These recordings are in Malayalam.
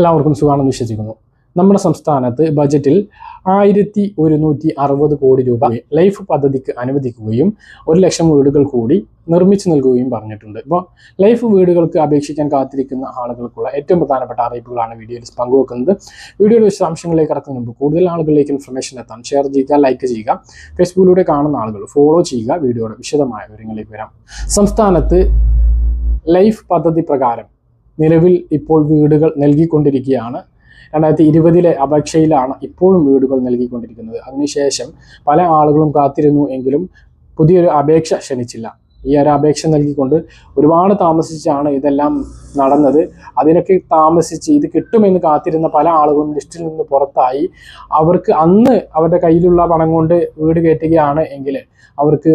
എല്ലാവർക്കും സുഖമാണെന്ന് വിശ്വസിക്കുന്നു. നമ്മുടെ സംസ്ഥാനത്ത് ബജറ്റിൽ ആയിരത്തി ഒരുന്നൂറ്റി അറുപത് കോടി രൂപ ലൈഫ് പദ്ധതിക്ക് അനുവദിക്കുകയും ഒരു ലക്ഷം വീടുകൾ കൂടി നിർമ്മിച്ചു നൽകുകയും പറഞ്ഞിട്ടുണ്ട്. ഇപ്പോൾ ലൈഫ് വീടുകൾക്ക് അപേക്ഷിക്കാൻ കാത്തിരിക്കുന്ന ആളുകൾക്കുള്ള ഏറ്റവും പ്രധാനപ്പെട്ട അറിയിപ്പുകളാണ് വീഡിയോയിൽ പങ്കുവെക്കുന്നത്. വീഡിയോയുടെ വിശദാംശങ്ങളിലേക്ക് കടക്കുന്ന മുമ്പ് കൂടുതൽ ആളുകളിലേക്ക് ഇൻഫർമേഷൻ എത്താൻ ഷെയർ ചെയ്യുക ലൈക്ക് ചെയ്യുക ഫേസ്ബുക്കിലൂടെ കാണുന്ന ആളുകൾ ഫോളോ ചെയ്യുക വീഡിയോയുടെ വിശദമായ വിവരങ്ങളിലേക്ക് വരാം. സംസ്ഥാനത്ത് ലൈഫ് പദ്ധതി പ്രകാരം നിലവിൽ ഇപ്പോൾ വീടുകൾ നൽകിക്കൊണ്ടിരിക്കുകയാണ്. രണ്ടായിരത്തി ഇരുപതിലെ അപേക്ഷയിലാണ് ഇപ്പോഴും വീടുകൾ നൽകിക്കൊണ്ടിരിക്കുന്നത്. അതിനുശേഷം പല ആളുകളും കാത്തിരുന്നു എങ്കിലും പുതിയൊരു അപേക്ഷ ക്ഷണിച്ചില്ല. ഈ ഒരു അപേക്ഷ നൽകിക്കൊണ്ട് ഒരുപാട് താമസിച്ചാണ് ഇതെല്ലാം നടന്നത്. അതിനൊക്കെ താമസിച്ച് ഇത് കിട്ടുമെന്ന് കാത്തിരുന്ന പല ആളുകളും ലിസ്റ്റിൽ നിന്ന് പുറത്തായി. അവർക്ക് അന്ന് അവരുടെ കയ്യിലുള്ള പണം കൊണ്ട് വീട് കയറ്റുകയാണ് എങ്കിൽ അവർക്ക്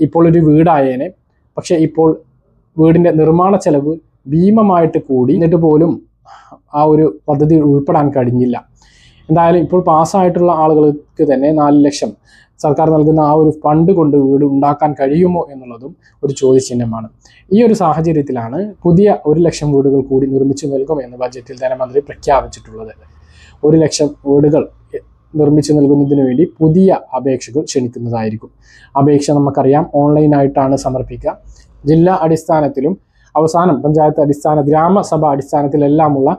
ഇപ്പോൾ ഒരു വീടായേനെ. പക്ഷേ ഇപ്പോൾ വീടിന്റെ നിർമ്മാണ ചെലവ് ഭീമമായിട്ട് കൂടി എന്നിട്ട് പോലും ആ ഒരു പദ്ധതി ഉൾപ്പെടാൻ കഴിഞ്ഞില്ല. എന്തായാലും ഇപ്പോൾ പാസ്സായിട്ടുള്ള ആളുകൾക്ക് തന്നെ നാല് ലക്ഷം സർക്കാർ നൽകുന്ന ആ ഒരു ഫണ്ട് കൊണ്ട് വീട് ഉണ്ടാക്കാൻ കഴിയുമോ എന്നുള്ളതും ഒരു ചോദ്യചിഹ്നമാണ്. ഈ ഒരു സാഹചര്യത്തിലാണ് പുതിയ ഒരു ലക്ഷം വീടുകൾ കൂടി നിർമ്മിച്ചു നൽകും എന്ന് ബജറ്റിൽ ധനമന്ത്രി പ്രഖ്യാപിച്ചിട്ടുള്ളത്. ഒരു ലക്ഷം വീടുകൾ നിർമ്മിച്ചു നൽകുന്നതിന് വേണ്ടി പുതിയ അപേക്ഷകൾ ക്ഷണിക്കുന്നതായിരിക്കും. അപേക്ഷ നമുക്കറിയാം ഓൺലൈനായിട്ടാണ് സമർപ്പിക്കുക. ജില്ലാ അടിസ്ഥാനത്തിലും അവസാനം പഞ്ചായത്ത് അടിസ്ഥാന ഗ്രാമസഭ അടിസ്ഥാനത്തിലെല്ലാമുള്ള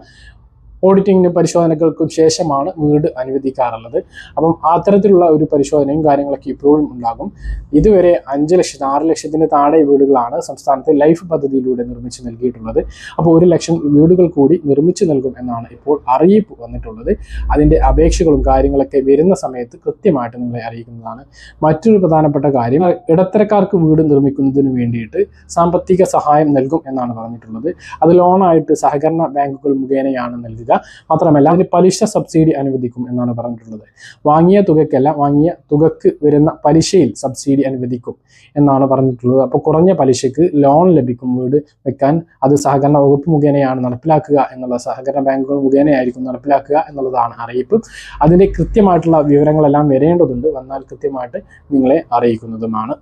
ഓഡിറ്റിങ്ങിനും പരിശോധനകൾക്കും ശേഷമാണ് വീട് അനുവദിക്കാറുള്ളത്. അപ്പം അത്തരത്തിലുള്ള ഒരു പരിശോധനയും കാര്യങ്ങളൊക്കെ ഇപ്പോഴും ഉണ്ടാകും. ഇതുവരെ അഞ്ച് ലക്ഷത്തിന് ആറ് ലക്ഷത്തിന് താഴെ വീടുകളാണ് സംസ്ഥാനത്തെ ലൈഫ് പദ്ധതിയിലൂടെ നിർമ്മിച്ചു നൽകിയിട്ടുള്ളത്. അപ്പോൾ ഒരു ലക്ഷം വീടുകൾ കൂടി നിർമ്മിച്ചു നൽകും എന്നാണ് ഇപ്പോൾ അറിയിപ്പ് വന്നിട്ടുള്ളത്. അതിന്റെ അപേക്ഷകളും കാര്യങ്ങളൊക്കെ വരുന്ന സമയത്ത് കൃത്യമായിട്ട് നിങ്ങളെ അറിയിക്കുന്നതാണ്. മറ്റൊരു പ്രധാനപ്പെട്ട കാര്യം ഇടത്തരക്കാർക്ക് വീട് നിർമ്മിക്കുന്നതിന് വേണ്ടിയിട്ട് സാമ്പത്തിക സഹായം നൽകും എന്നാണ് പറഞ്ഞിട്ടുള്ളത്. അത് ലോണായിട്ട് സഹകരണ ബാങ്കുകൾ മുഖേനയാണ് നൽകുക മാത്രമല്ല അതിന് പലിശ സബ്സിഡി അനുവദിക്കും എന്നാണ് പറഞ്ഞിട്ടുള്ളത്. വാങ്ങിയ തുകയ്ക്കല്ല വാങ്ങിയ തുകക്ക് വരുന്ന പലിശയിൽ സബ്സിഡി അനുവദിക്കും എന്നാണ് പറഞ്ഞിട്ടുള്ളത്. അപ്പോൾ കുറഞ്ഞ പലിശക്ക് ലോൺ ലഭിക്കും. വീട് വെക്കാൻ അത് സഹകരണ വകുപ്പ് മുഖേനയാണ് നടപ്പിലാക്കുക എന്നുള്ള സഹകരണ ബാങ്കുകൾ മുഖേനയായിരിക്കും നടപ്പിലാക്കുക എന്നുള്ളതാണ് അറിയിപ്പ്. അതിന്റെ കൃത്യമായിട്ടുള്ള വിവരങ്ങളെല്ലാം വരേണ്ടതുണ്ട്. വന്നാൽ കൃത്യമായിട്ട് നിങ്ങളെ അറിയിക്കുന്നതുമാണ്.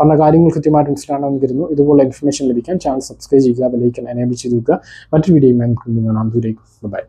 പറഞ്ഞ കാര്യങ്ങൾ കൃത്യമായിട്ട് മനസ്സിലാണെന്ന് കരുതുന്നു ഇതുപോലെ ഇൻഫർമേഷൻ ലഭിക്കാൻ ചാനൽ സബ്സ്ക്രൈബ് ചെയ്യുക ബെലൈക്കൻ എനേബിൾ ചെയ്ത് വെക്കുക. മറ്റൊരു വീഡിയോയുമായി നമുക്ക് കാണാം. ദൂരേക്കും ബൈ